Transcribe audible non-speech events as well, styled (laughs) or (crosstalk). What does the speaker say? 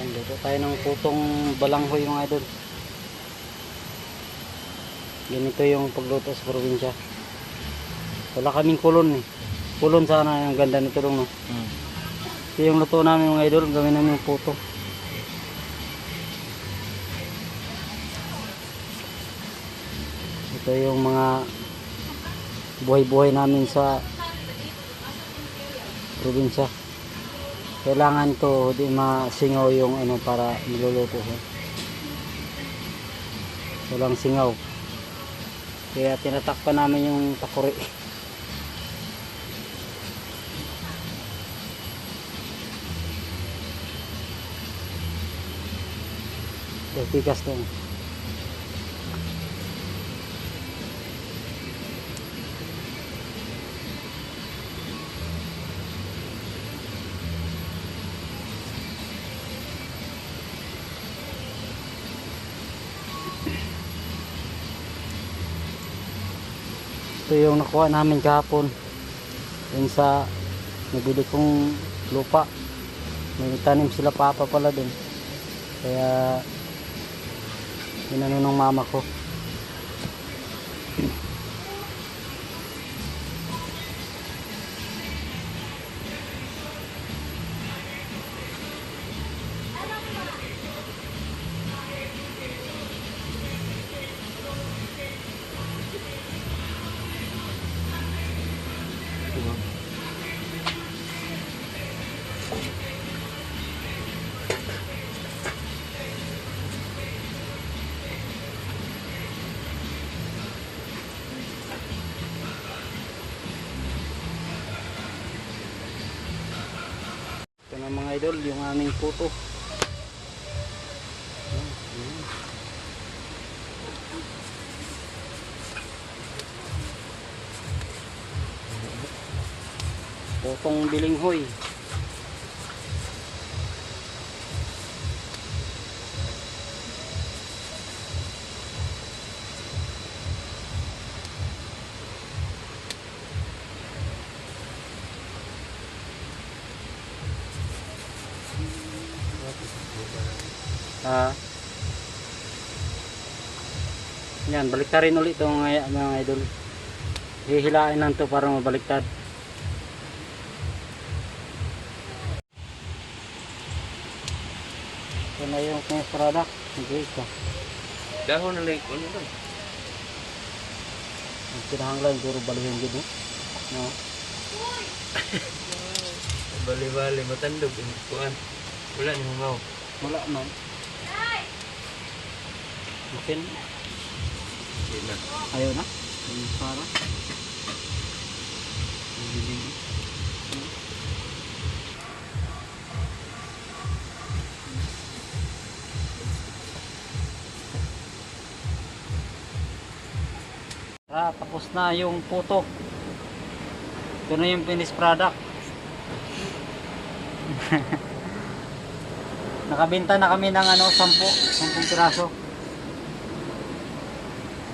Yan, luto tayo ng putong balanghoy mga idol. Ganito yung pagluto sa probinsya. Wala kaming kulon eh. Kulon sana yung ganda nito dong no. Hmm. Ito yung luto namin mga idol, gawin namin yung puto. Ito yung mga buhay-buhay namin sa probinsya. Kailangan to di masingaw yung ano para niluluto siya. Walang singaw. Kaya tinatakpan namin yung takuri. Ito, (laughs) tigas to. Ito yung nakuha namin kahapon. Yung sa nabili kong lupa. May tanim sila papa pala din. Kaya inano ng mama ko. Idol, yung aming ayan. Putong bilinghoy. Ah. yan, baliktarin ulit ito mga, mga idol. Hihilain lang to para mabaliktad. Ito na yung finished product. Okay, ito. Dahon na lang. Ano lang? Ang pinahanglan, puro baluhin din. Eh. No? Bali-bali. Matandog. Kuan. Wala ni hungaw. Wala man. Okay na. Hindi na. Ayaw na. Yung para. Ah, tapos na yung puto. Ito na yung finished product. (laughs) Nakabenta na kami ng ano, 10, 10 piraso.